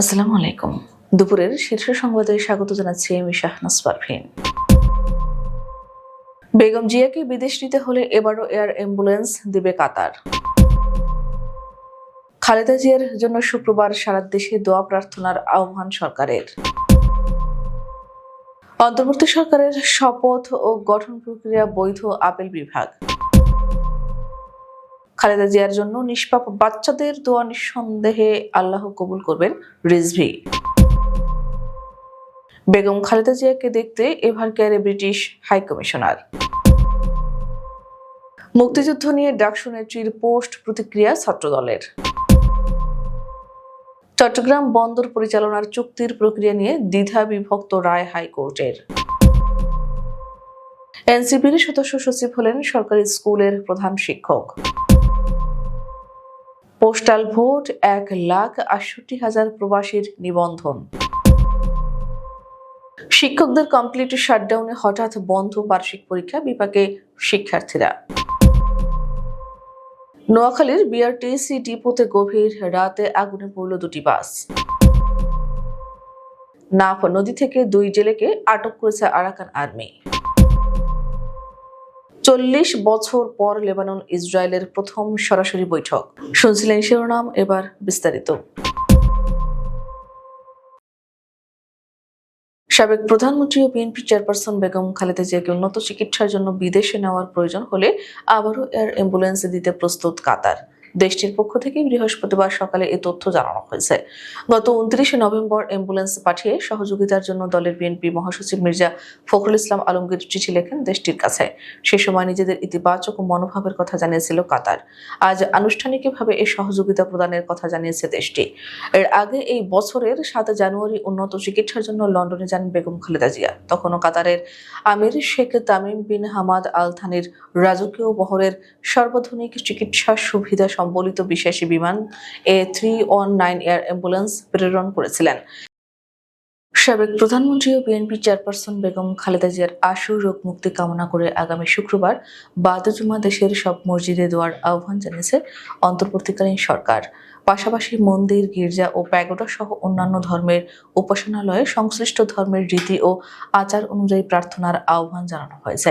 আসসালামু আলাইকুম। দুপুরের শীর্ষ সংবাদে স্বাগত জানাচ্ছি আমি শাহনাজ পারভিন। বেগম জিয়াকে বিদেশ নিতে হলে এবারও এয়ার অ্যাম্বুলেন্স দিবে কাতার। খালেদা জিয়ার জন্য শুক্রবার সারা দেশে দোয়া প্রার্থনার আহ্বান সরকারের। অন্তর্বর্তী সরকারের শপথ ও গঠন প্রক্রিয়া বৈধ আপিল বিভাগ। খালেদা জিয়ার জন্য নিষ্পাপ বাচ্চাদের দোয়া নিঃসন্দেহে আল্লাহ কবুল করবেন রিজভি। বেগম খালেদা জিয়াকে দেখতে এভার কেয়ারে ব্রিটিশ হাই কমিশনার মুক্তিযুদ্ধ নিয়ে ডাকসু নেত্রীর পোস্ট প্রতিক্রিয়া ছাত্রদলের। চট্টগ্রাম বন্দর পরিচালনার চুক্তির প্রক্রিয়া নিয়ে দ্বিধা বিভক্ত রায় হাইকোর্টের। এনসিপির সদস্য সচিব হলেন সরকারি স্কুলের প্রধান শিক্ষক। পোস্টাল ভোট এক লাখ আটষট্টি হাজার প্রবাসীর নিবন্ধন। শিক্ষকদের কমপ্লিট শাটডাউনে হঠাৎ বন্ধ বার্ষিক পরীক্ষা বিপাকে শিক্ষার্থীরা। নোয়াখালীর বিআরটিসি ডিপোতে গভীর রাতে আগুনে পড়ল দুটি বাস। নাফ নদী থেকে দুই জেলেকে আটক করেছে আরাকান আর্মি। চল্লিশ বছর পর লেবানন, ইসরায়েলের প্রথম সরাসরি বৈঠক। শুনছিলেন শিরোনাম, এবার বিস্তারিত। সাবেক প্রধানমন্ত্রী ও বিএনপি চেয়ারপারসন বেগম খালেদা জিয়াকে উন্নত চিকিৎসার জন্য বিদেশে নেওয়ার প্রয়োজন হলে আবারও এয়ার অ্যাম্বুলেন্স দিতে প্রস্তুত কাতার। দেশটির পক্ষ থেকে বৃহস্পতিবার সকালে এ তথ্য জানানো হয়েছে। গত উনত্রিশে নভেম্বর অ্যাম্বুলেন্স পাঠিয়ে সহযোগিতার জন্য দলের বিএনপি মহাসচিব মির্জা ফখরুল ইসলাম আলমগীর চিঠি লেখেন দেশটির কাছে। সে সময় নিজেদের ইতিবাচক ও মনোভাবের কথা জানিয়েছিল কাতার। আজ আনুষ্ঠানিকভাবে এই সহযোগিতা প্রদানের কথা জানিয়েছে দেশটি। এর আগে এই বছরের সাত জানুয়ারি উন্নত চিকিৎসার জন্য লন্ডনে যান বেগম খালেদা জিয়া। তখনও কাতারের আমির Sheikh Tamim bin Hamad Al থানির রাজকীয় বহরের সর্বাধুনিক চিকিৎসা সুবিধা সম্বলিত বিশেষ বিমান A three one nine air ambulance প্রেরণ করেছিলেন। সাবেক প্রধানমন্ত্রী ও বিএনপি চেয়ারপারসন বেগম খালেদা জিয়ার আশু রোগ মুক্তি কামনা করে আগামী শুক্রবার বাদজুমা দেশের সব মসজিদে দেওয়ার আহ্বান জানিয়েছে অন্তর্বর্তীকালীন সরকার। পাশাপাশি মন্দির, গির্জা ও প্যাগোডা সহ অন্যান্য ধর্মের উপাসনালয়ে সংশ্লিষ্ট ধর্মের রীতি ও আচার অনুযায়ী প্রার্থনার আহ্বান জানানো হয়েছে।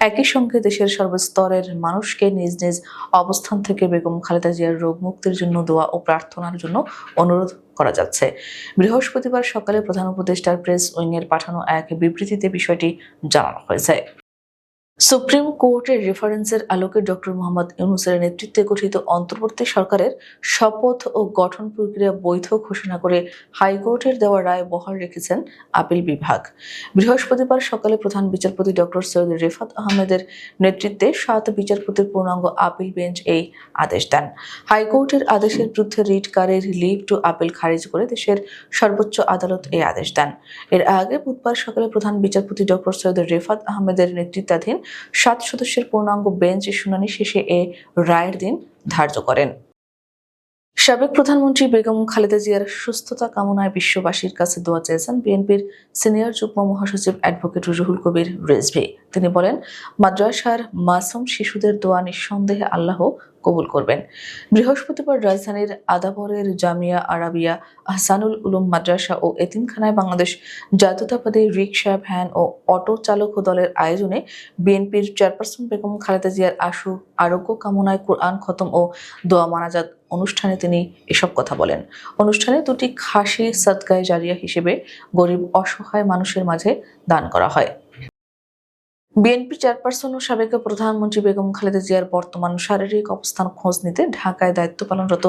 একই সঙ্গে দেশের সর্বস্তরের মানুষকে নিজ নিজ অবস্থান থেকে বেগম খালেদা জিয়ার রোগ মুক্তির জন্য দোয়া ও প্রার্থনার জন্য অনুরোধ করা যাচ্ছে। বৃহস্পতিবার সকালে প্রধান উপদেষ্টার প্রেস উইংয়ের পাঠানো এক বিবৃতিতে বিষয়টি জানানো হয়েছে। সুপ্রিম কোর্টের রেফারেন্সের আলোকে ডক্টর মোহাম্মদ ইউনুসের নেতৃত্বে গঠিত অন্তর্বর্তী সরকারের শপথ ও গঠন প্রক্রিয়া বৈধ ঘোষণা করে হাইকোর্টের দেওয়া রায় বহাল রেখেছেন আপিল বিভাগ। বৃহস্পতিবার সকালে প্রধান বিচারপতি ডক্টর সৈয়দ রেফাত আহমেদের নেতৃত্বে সাত বিচারপতির পূর্ণাঙ্গ আপিল বেঞ্চ এই আদেশ দেন। হাইকোর্টের আদেশের বিরুদ্ধে রিটকারের লিভ টু আপিল খারিজ করে দেশের সর্বোচ্চ আদালত এই আদেশ দেন। এর আগে বুধবার সকালে প্রধান বিচারপতি ডক্টর সৈয়দ রেফাত আহমেদের নেতৃত্বাধীন সাত সদস্যের পূর্ণাঙ্গ বেঞ্চ শুনানি শেষে এ রায়ের দিন ধার্য করেন। সাবেক প্রধানমন্ত্রী বেগম খালেদা জিয়ার সুস্থতা কামনায় বিশ্ববাসীর কাছে দোয়া চেয়েছেন বিএনপির সিনিয়র যুগ্ম মহাসচিব অ্যাডভোকেট রুহুল কবির রেজভি। তিনি বলেন, মাদ্রাসার মাসুম শিশুদের দোয়া নিঃসন্দেহে আল্লাহ কবুল করবেন। বৃহস্পতিবার রাজধানীর আদাবরের জামিয়া আরাবিয়া আহসানুল উলুম মাদ্রাসা ও এতিমখানায় বাংলাদেশ জাতীয়তাবাদী রিক্সা ভ্যান ও অটো চালক দলের আয়োজনে বিএনপির চেয়ারপারসন বেগম খালেদা জিয়ার আশু, আরোগ্য কামনায় কোরআন খতম ও দোয়া মানাজাত অনুষ্ঠানে তিনি এসব কথা বলেন। অনুষ্ঠানে দুটি খাসি সদগায় জারিয়া হিসেবে গরিব অসহায় মানুষের মাঝে দান করা হয়। বিএনপি চেয়ারপারসন ও সাবেক প্রধানমন্ত্রী বেগম খালেদা জিয়ার বর্তমান শারীরিক অবস্থান খোঁজ নিতে ঢাকায় দায়িত্ব পালনরত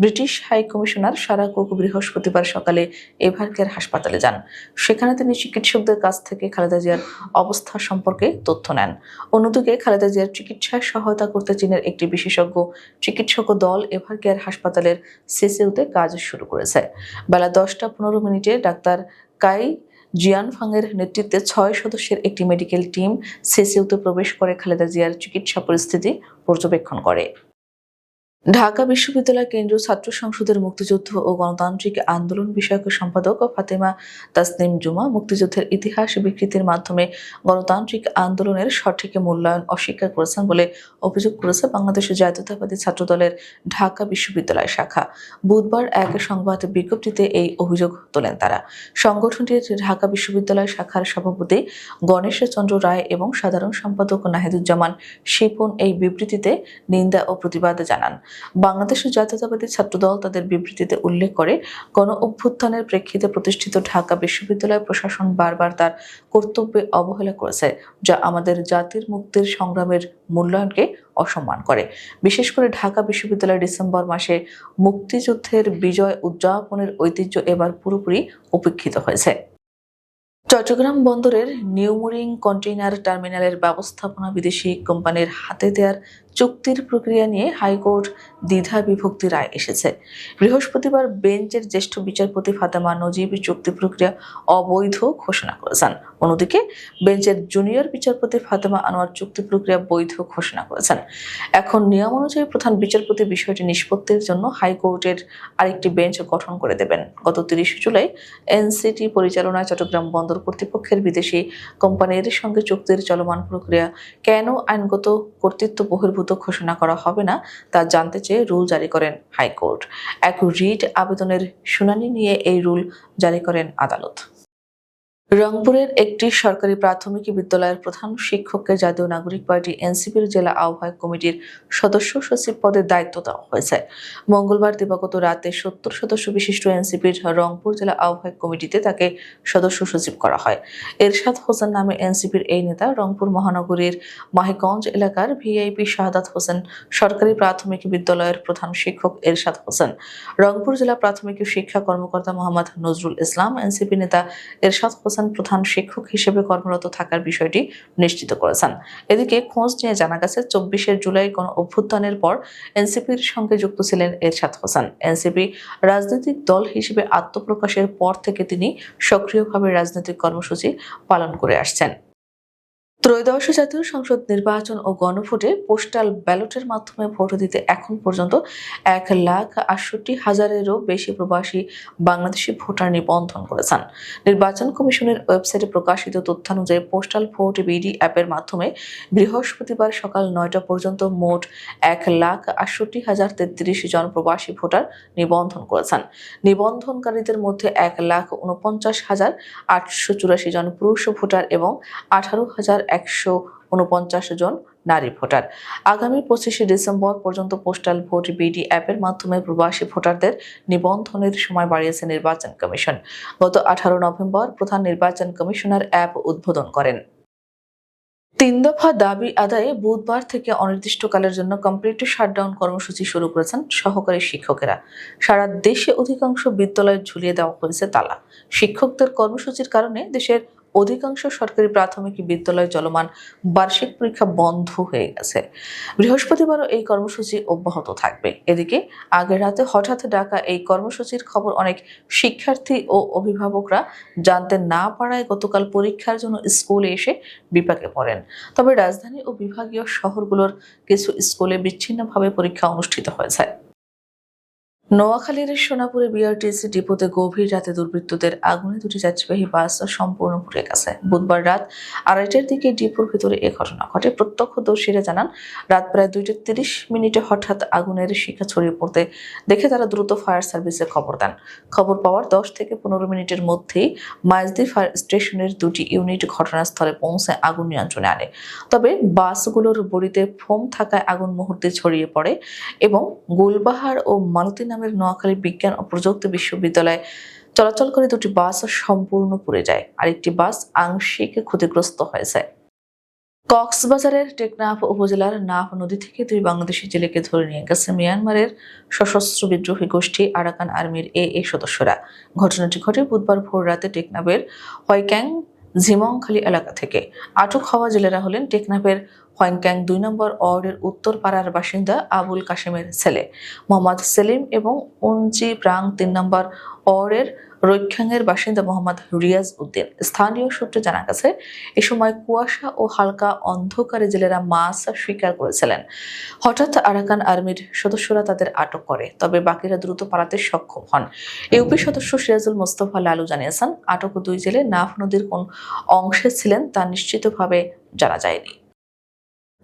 British high commissioner Sarah Cook বৃহস্পতিবার সকালে এভারকের হাসপাতালে যান। সেখানে তিনি চিকিৎসকদের কাছ থেকে খালেদা জিয়ার অবস্থা সম্পর্কে তথ্য নেন। অন্যদিকে খালেদা জিয়ার চিকিৎসায় সহায়তা করতে চীনের একটি বিশেষজ্ঞ চিকিৎসক দল এভারকেয়ার হাসপাতালের সিসিউতে কাজ শুরু করেছে। বেলা দশটা পনেরো মিনিটে ডাক্তার কাই জিয়ানফাংয়ের নেতৃত্বে ছয় সদস্যের একটি মেডিকেল টিম সেসিউতে প্রবেশ করে খালেদা জিয়ার চিকিৎসা পরিস্থিতি পর্যবেক্ষণ করে। ঢাকা বিশ্ববিদ্যালয় কেন্দ্রীয় ছাত্র সংসদের মুক্তিযুদ্ধ ও গণতান্ত্রিক আন্দোলন বিষয়ক সম্পাদক ফাতেমা তাসনিম জুমা মুক্তিযুদ্ধের ইতিহাস বিকৃতির মাধ্যমে গণতান্ত্রিক আন্দোলনের সঠিক মূল্যায়ন অস্বীকার করেছেন বলে অভিযোগ করেছে বাংলাদেশ জাতীয়তাবাদী ছাত্রদলের ঢাকা বিশ্ববিদ্যালয় শাখা। বুধবার এক সংবাদ বিজ্ঞপ্তিতে এই অভিযোগ তোলেন তারা। সংগঠনটির ঢাকা বিশ্ববিদ্যালয় শাখার সভাপতি গণেশ চন্দ্র রায় এবং সাধারণ সম্পাদক নাহিদুজ্জামান শিপন এই বিবৃতিতে নিন্দা ও প্রতিবাদ জানান। বাংলাদেশ জাতীয়তাবাদী ছাত্রদল তাদের বিবৃতিতে উল্লেখ করে, গণ অভ্যুত্থানের প্রেক্ষিতে প্রতিষ্ঠিত ঢাকা বিশ্ববিদ্যালয় প্রশাসন বারবার তার কর্তব্যে অবহেলা করেছে, যা আমাদের জাতির মুক্তির সংগ্রামের মূল্যায়নকে অসম্মান করে। বিশেষ করে ঢাকা বিশ্ববিদ্যালয় ডিসেম্বর মাসে মুক্তিযুদ্ধের বিজয় উদযাপনের ঐতিহ্য এবার পুরোপুরি উপেক্ষিত হয়েছে। চট্টগ্রাম বন্দরের নিউমোরিং কন্টেইনার টার্মিনালের ব্যবস্থাপনা বিদেশি কোম্পানির হাতে দেওয়ার চুক্তির প্রক্রিয়া নিয়ে হাইকোর্ট দ্বিধা বিভক্তি রায় এসেছে। বৃহস্পতিবার বেঞ্চের জ্যেষ্ঠ বিচারপতি ফাতেমা নজিব চুক্তি প্রক্রিয়া অবৈধ ঘোষণা করেছেন। অন্যদিকে বেঞ্চের জুনিয়র বিচারপতি ফাতেমা আনোয়ার চুক্তি প্রক্রিয়া বৈধ ঘোষণা করেছেন। এখন নিয়ম অনুযায়ী প্রধান বিচারপতি বিষয়টি নিষ্পত্তির জন্য হাইকোর্টের আরেকটি বেঞ্চ গঠন করে দেবেন। গত তিরিশে জুলাই এনসিটি পরিচালনায় চট্টগ্রাম বন্দর কর্তৃপক্ষের বিদেশি কোম্পানির সঙ্গে চুক্তির চলমান প্রক্রিয়া কেন আইনগত কর্তৃত্ব বহির্ভূত ঘোষণা করা হবে না তা জানতে চেয়ে রুল জারি করেন হাইকোর্ট। এক রিট আবেদনের শুনানি নিয়ে এই রুল জারি করেন আদালত। রংপুরের একটি সরকারি প্রাথমিক বিদ্যালয়ের প্রধান শিক্ষককে জাতীয় নাগরিক পার্টি এনসিপির জেলা আহ্বায়ক কমিটির সদস্য সচিব পদের দায়িত্ব দেওয়া হয়েছে। মঙ্গলবার দিবাগত রাতে সত্তর সদস্য বিশিষ্ট এনসিপির রংপুর জেলা আহ্বায়ক কমিটিতে তাকে সদস্য সচিব করা হয়। এরশাদ হোসেন নামে এনসিপির এই নেতা রংপুর মহানগরীর মাহিগঞ্জ এলাকার ভিআইপি শাহাদাত হোসেন, সরকারি প্রাথমিক বিদ্যালয়ের প্রধান শিক্ষক এরশাদ হোসেন, রংপুর জেলা প্রাথমিক শিক্ষা কর্মকর্তা মোহাম্মদ নজরুল ইসলাম, এনসিপি নেতা এরশাদ হোসেন প্রধান শিক্ষক হিসেবে কর্মরত থাকার বিষয়টি নিশ্চিত করেছেন। এদিকে খোঁজ নিয়ে জানা গেছে চব্বিশে জুলাই গণ অভ্যুত্থানের পর এনসিপির সঙ্গে যুক্ত ছিলেন এরশাদ হোসেন। এনসিপি রাজনৈতিক দল হিসেবে আত্মপ্রকাশের পর থেকে তিনি সক্রিয়ভাবে রাজনৈতিক কর্মসূচি পালন করে আসছেন। ত্রয়োদশ জাতীয় সংসদ নির্বাচন ও গণভোটে পোস্টাল ব্যালটের মাধ্যমে ভোট দিতে এখন পর্যন্ত এক লাখ আটষট্টি হাজারেরও বেশি প্রবাসী বাংলাদেশি ভোটার নিবন্ধন করেছেন। নির্বাচন কমিশনের ওয়েবসাইটে প্রকাশিত তথ্যানুযায়ী পোস্টাল ভোট বিডি অ্যাপের মাধ্যমে বৃহস্পতিবার সকাল নয়টা পর্যন্ত মোট এক লাখ আটষট্টি হাজার তেত্রিশ জন প্রবাসী ভোটার নিবন্ধন করেছেন। নিবন্ধনকারীদের মধ্যে এক লাখ উনপঞ্চাশ হাজার আটশো চুরাশি জন পুরুষ ভোটার এবং আঠারো হাজার একশো উনপঞ্চাশ জন নারী ভোটার। আগামী পঁচিশে ডিসেম্বর পর্যন্ত পোস্টাল ভোট বিডি অ্যাপের মাধ্যমে প্রবাসী ভোটারদের নিবন্ধনের সময় বাড়িয়েছে নির্বাচন কমিশন। গত আঠারো নভেম্বর প্রধান নির্বাচন কমিশনার অ্যাপ উদ্বোধন করেন। তিন দফা দাবি আদায়ে বুধবার থেকে অনির্দিষ্টকালের জন্য কমপ্লিট শাটডাউন কর্মসূচি শুরু করেছেন সহকারী শিক্ষকেরা। সারা দেশে অধিকাংশ বিদ্যালয়ে ঝুলিয়ে দেওয়া হয়েছে তালা। শিক্ষকদের কর্মসূচির কারণে দেশের অধিকাংশ সরকারি প্রাথমিক বিদ্যালয় চলমান বার্ষিক পরীক্ষা বন্ধ হয়ে গেছে। বৃহস্পতিবারও এই কর্মসূচি অব্যাহত থাকবে। এদিকে, আগের রাতে হঠাৎ ডাকা এই কর্মসূচির খবর অনেক শিক্ষার্থী ও অভিভাবকরা জানতে না পারায় গতকাল পরীক্ষার জন্য স্কুলে এসে বিপাকে পড়েন। তবে রাজধানী ও বিভাগীয় শহরগুলোর কিছু স্কুলে বিচ্ছিন্নভাবে পরীক্ষা অনুষ্ঠিত হয়েছে। নোয়াখালীর সোনাপুরে বিআরটিসি ডিপোতে গভীর রাতে দুর্বৃত্তদের আগুনে দুটি যাত্রীবাহী বাস সম্পূর্ণ পুড়ে গেছে। বুধবার রাত আড়াইটার দিকে ডিপোর ভিতরে এ ঘটনা ঘটে। প্রত্যক্ষদর্শীরা জানান, রাত প্রায় দুইটা তিরিশ মিনিটে হঠাৎ আগুনের শিখা ছড়িয়ে পড়তে দেখে তারা দ্রুত ফায়ার সার্ভিসে খবর দেন। খবর পাওয়ার দশ থেকে পনেরো মিনিটের মধ্যেই মাইজদি ফায়ার স্টেশনের দুটি ইউনিট ঘটনাস্থলে পৌঁছে আগুন নিয়ন্ত্রণে আনে। তবে বাসগুলোর বড়িতে ফোম থাকায় আগুন মুহূর্তে ছড়িয়ে পড়ে এবং গুলবাহার ও মালতী নামের নোয়াখালী বিজ্ঞান ও প্রযুক্তি বিশ্ববিদ্যালয়ে চলাচল করে দুটি বাস সম্পূর্ণ পুড়ে যায় আরেকটি বাস আংশিক ক্ষতিগ্রস্ত হয়েছে। কক্সবাজারের টেকনাফ উপজেলার নাফ নদী থেকে দুই বাংলাদেশি জেলেকে ধরে নিয়ে গেছে মিয়ানমারের সশস্ত্র বিদ্রোহী গোষ্ঠী আরাকান আর্মির এ এ সদস্যরা। ঘটনাটি ঘটে বুধবার ভোর রাতে টেকনাফের হয়ক্যাং ঝিমংখালী এলাকা থেকে। আটক হওয়া জেলেরা হলেন টেকনাফের হয়ংক্যাং দুই নম্বর ওয়ার্ডের উত্তর পাড়ার বাসিন্দা আবুল কাশেমের ছেলে, মোহাম্মদ সেলিম এবং উঞ্চি প্রাং তিন নম্বর ওয়ার্ডের রৈখ্যাংয়ের বাসিন্দা মোহাম্মদ রিয়াজ উদ্দিন। স্থানীয় সূত্রে জানা গেছে, এ সময় কুয়াশা ও হালকা অন্ধকারে জেলেরা মাছ শিকার করেছিলেন। হঠাৎ আরাকান আর্মির সদস্যরা তাদের আটক করে, তবে বাকিরা দ্রুত পালাতে সক্ষম হন। ইউপি সদস্য সিরাজুল মোস্তফা লালু জানিয়েছেন, আটক দুই জেলে নাফ নদীর কোন অংশে ছিলেন তা নিশ্চিতভাবে জানা যায়নি।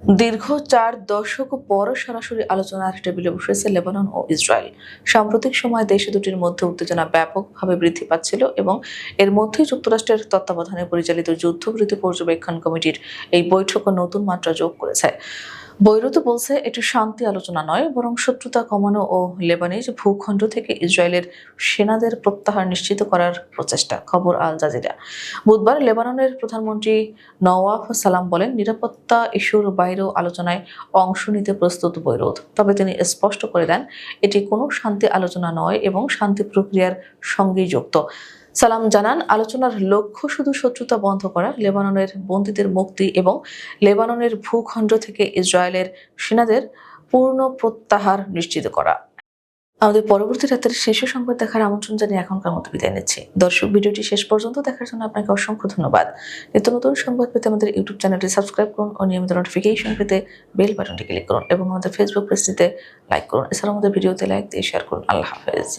দীর্ঘ চার দশক পর সরাসরি আলোচনার টেবিলে বসেছে লেবানন ও ইসরায়েল। সাম্প্রতিক সময়ে দেশ দুটির মধ্যে উত্তেজনা ব্যাপকভাবে বৃদ্ধি পাচ্ছিল এবং এর মধ্যেই যুক্তরাষ্ট্রের তত্ত্বাবধানে পরিচালিত যুদ্ধবিরতি পর্যবেক্ষণ কমিটির এই বৈঠকও নতুন মাত্রা যোগ করেছে। বৈরুত বলছে, এটি শান্তি আলোচনা নয়, বরং শত্রুতা কমানো ও লেবানিজ ভূখণ্ড থেকে ইসরায়েলের সেনাদের প্রত্যাহার নিশ্চিত করার প্রচেষ্টা। খবর আল জাজিরা। বুধবার লেবাননের প্রধানমন্ত্রী নওয়াফ সালাম বলেন, নিরাপত্তা ইস্যুর বাইরেও আলোচনায় অংশ নিতে প্রস্তুত বৈরোধ তবে তিনি স্পষ্ট করে দেন, এটি কোনো শান্তি আলোচনা নয় এবং শান্তি প্রক্রিয়ার সঙ্গেই যুক্ত। সালাম জানান, আলোচনার লক্ষ্য শুধু শত্রুতা বন্ধ করা, লেবাননের বন্দীদের মুক্তি এবং লেবাননের ভূখণ্ড থেকে ইসরায়েলের সেনাদের পূর্ণ প্রত্যাহার নিশ্চিত করা। আমাদের পরবর্তী রাতের শীর্ষ সংবাদ দেখার আমন্ত্রণ জানিয়ে এখনকার মতো বিদায় নিচ্ছি। দর্শক, ভিডিওটি শেষ পর্যন্ত দেখার জন্য আপনাকে অসংখ্য ধন্যবাদ। নিত্য নতুন সংবাদ পেতে আমাদের ইউটিউব চ্যানেলটি সাবস্ক্রাইব করুন ও নিয়মিত নোটিফিকেশন পেতে বেল বাটনটি ক্লিক করুন এবং আমাদের ফেসবুক পেজটিতে লাইক করুন। এছাড়াও আমাদের ভিডিওতে লাইক দিয়ে শেয়ার করুন। আল্লাহ হাফেজ।